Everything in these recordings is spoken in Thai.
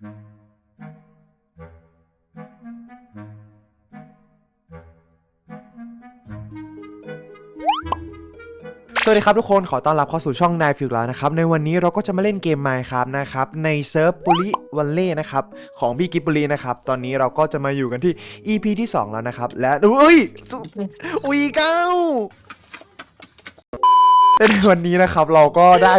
สวัสดีครับทุกคนขอต้อนรับเข้าสู่ช่องนายฟิลแล้วนะครับ ในวันนี้เราก็จะมาเล่นเกม Minecraft นะครับ ในเซิร์ฟปุริวันเล่นะครับ ของพี่กิบบุรีนะครับ ตอนนี้เราก็จะมาอยู่กันที่ EP ที่ 2 แล้วนะครับ และอุ้ยวีเก้าในวันนี้นะครับเราก็ได้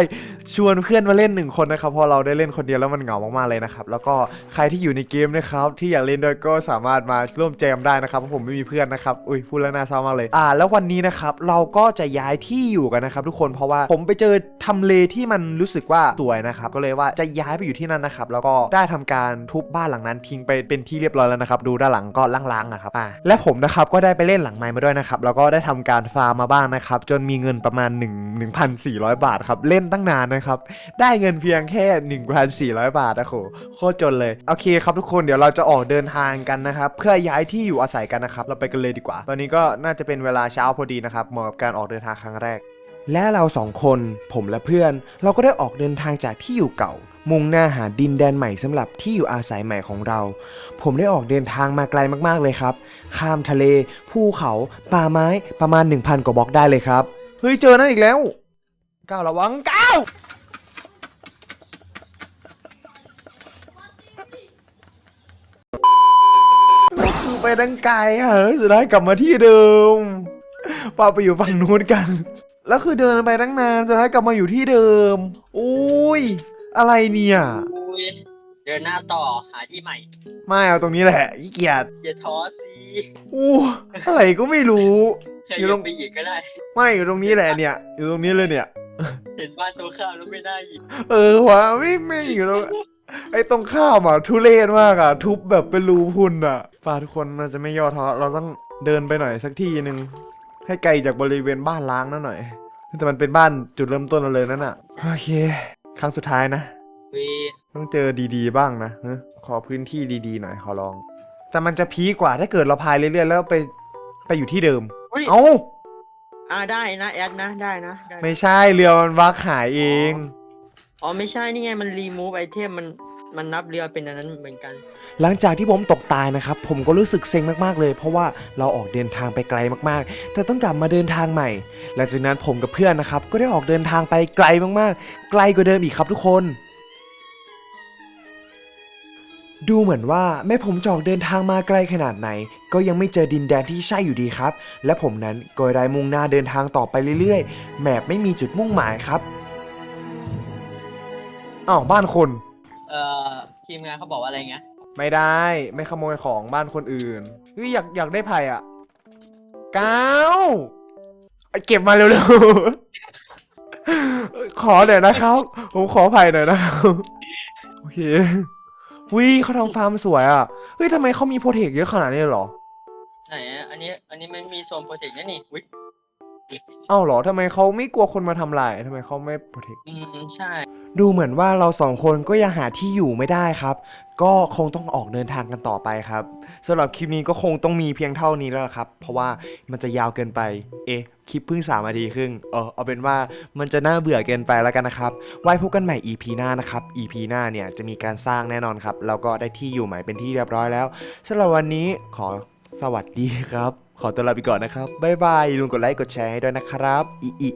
ชวนเพื่อนมาเล่นหนึ่งคนนะครับเพอเราได้เล่นคนเดียวแล้วมันเหงามากๆเลยนะครับแล้วก็ใครที่อยู่ในเกมนะครับที่อยากเล่นด้วยก็สามารถมาร่วมแจมได้นะครับเพราะผมไม่มีเพื่อนนะครับอุ้ยพูดแล้วน่าเศร้ามากเลยอ่า แล้ววันนี้นะครับเราก็จะย้ายที่อยู่กันนะครับทุกคนเพราะว่าผมไปเจอทำเลที่มันรู้สึกว่าสวยนะครับก็เลยว่าจะย้ายไปอยู่ที่นั่นนะครับแล้วก็ได้ทำการทุบบ้านหลังนั้นทิ้งไปเป็นที่เรียบร้อยแล้วนะครับดูด้านหลังก็ล้างๆนะครับอ่าและผมนะครับก็ได้ไปเล่นหลังไม้มาด้วยนะครับแล้วก็ได้ทำการฟาร์มมาบ้างนะครับจนมีเงินประมาณ 1 1,400 บาทครับเล่นตั้งนานนะครับ ได้เงินเพียงแค่ 1,400 บาทนะโหโคตรจนเลย โอเคครับทุกคนเดี๋ยวเราจะออกเดินทางกันนะครับ เพื่อย้ายที่อยู่อาศัยกันนะครับ เราไปกันเลยดีกว่า ตอนนี้ก็น่าจะเป็นเวลาเช้าพอดีนะครับเหมาะกับการออกเดินทางครั้งแรก และเราสองคนผมและเพื่อน เราก็ได้ออกเดินทางจากที่อยู่เก่า มุ่งหน้าหาดินแดนใหม่สำหรับที่อยู่อาศัยใหม่ของเรา ผมได้ออกเดินทางมาไกลมากๆเลยครับ ข้ามทะเล ภูเขา ป่าไม้ประมาณ 1,000 กว่าบล็อกได้เลยครับ เฮ้ยเจอนั่นอีกแล้ว ก้าวระวังก้าว คือ ไปดังไกลอะแล้วสุดท้ายกลับมาที่เดิมป้าไปอยู่ฝั่งนู้นกัน แล้วคือเดินไปตั้งนานสุดท้ายกลับมาอยู่ที่เดิมอุ้ยอะไรเนี่ย อุ้ยเดินหน้าต่อหาที่ใหม่ไม่เอาตรงนี้แหละอีเกียดอย่าท้อสิอู้อะไรก็ไม่รู้ แค่อยู่ยตรกงไปอีกก็ได้ ไม่อยู่ตรงนี้แหละเนี่ย อยู่ตรงนี้เลยเนี่ย เห็นบ้านตัวข้ามแล้วไม่ได้อีกเออวะไม่ไม่อยู่ตรงไอ้ตรงข้ามอะทุเรศมากอะ ทุบแบบเป็นรูพุนอะ ป้าทุกคนเราจะไม่ย่อท้อเราต้องเดินไปหน่อยสักที่หนึ่งให้ไกลจากบริเวณบ้านล้างนั่นหน่อย แต่มันเป็นบ้านจุดเริ่มต้นเราเลยนั่นอะโอเค ครั้งสุดท้ายนะ วีต้องเจอดีๆบ้างนะเนอะขอพื้นที่ดีๆหน่อยขอลอง แต่มันจะพีคกว่าถ้าเกิดเราพายเรื่อยๆแล้วไปไปอยู่ที่เดิมอุ้ยเอ้า อ่าได้นะแอดนะได้นะได้ไม่ใช่เรือมันวักหายเอง อ๋อไม่ใช่นี่ไงมันรีมูฟไอเทมมัน มันนับเรือเป็นอันนั้นเหมือนกัน หลังจากที่ผมตกตายนะครับ ผมก็รู้สึกเซ็งมากๆเลย เพราะว่าเราออกเดินทางไปไกลมากๆ แต่ต้องกลับมาเดินทางใหม่ หลังจากนั้นผมกับเพื่อนนะครับ ก็ได้ออกเดินทางไปไกลมากๆ ไกลกว่าเดิมอีกครับทุกคน ดูเหมือนว่าแม้ผมจอกเดินทางมาไกลขนาดไหน ก็ยังไม่เจอดินแดนที่ใช่อยู่ดีครับ และผมนั้นก็ได้มุ่งหน้าเดินทางต่อไปเรื่อยๆแมปไม่มีจุดมุ่งหมายครับอ้าวบ้านคน ทีมงานเขาบอกว่าอะไรเงี้ยไม่ได้ไม่ขโมยของบ้านคนอื่นเฮ้ยอยากอยากได้ไผ่อะก้าวไอ้เก็บมาเร็วๆ ขอหน่อยนะครับ ผมขอไผ่หน่อยนะครับโอเควิเขาทำฟาร์มสวยอะเฮ้ยทำไมเขามีโปรเทคเยอะขนาดนี้เลยเหรอไหนอะอันนี้อันนี้มันมีโซนโปรเจกต์นี่นี่อุ้ย เอ้าเหรอทำไมเขาไม่กลัวคนมาทำลายทำไมเขาไม่โปรเทคอืมใช่ ดูเหมือนว่าเราสองคนก็ยังหาที่อยู่ไม่ได้ครับ ก็คงต้องออกเดินทางกันต่อไปครับสำหรับคลิปนี้ก็คงต้องมีเพียงเท่านี้แล้วล่ะครับ เพราะว่ามันจะยาวเกินไป เอ๊ะคลิปเพิ่งสามนาทีครึ่งเออเอาเป็นว่ามันจะน่าเบื่อเกินไปแล้วกันนะครับไว้พบกันใหม่ EP หน้านะครับ EP หน้าเนี่ยจะมีการสร้างแน่นอนครับแล้วก็ได้ที่อยู่ใหม่เป็นที่เรียบร้อยแล้วสำหรับวันนี้ขอสวัสดีครับ ขอตัวลาไปก่อนนะครับ บ๊ายบายลุงกดไลค์กดแชร์ให้ด้วยนะครับ อิอิ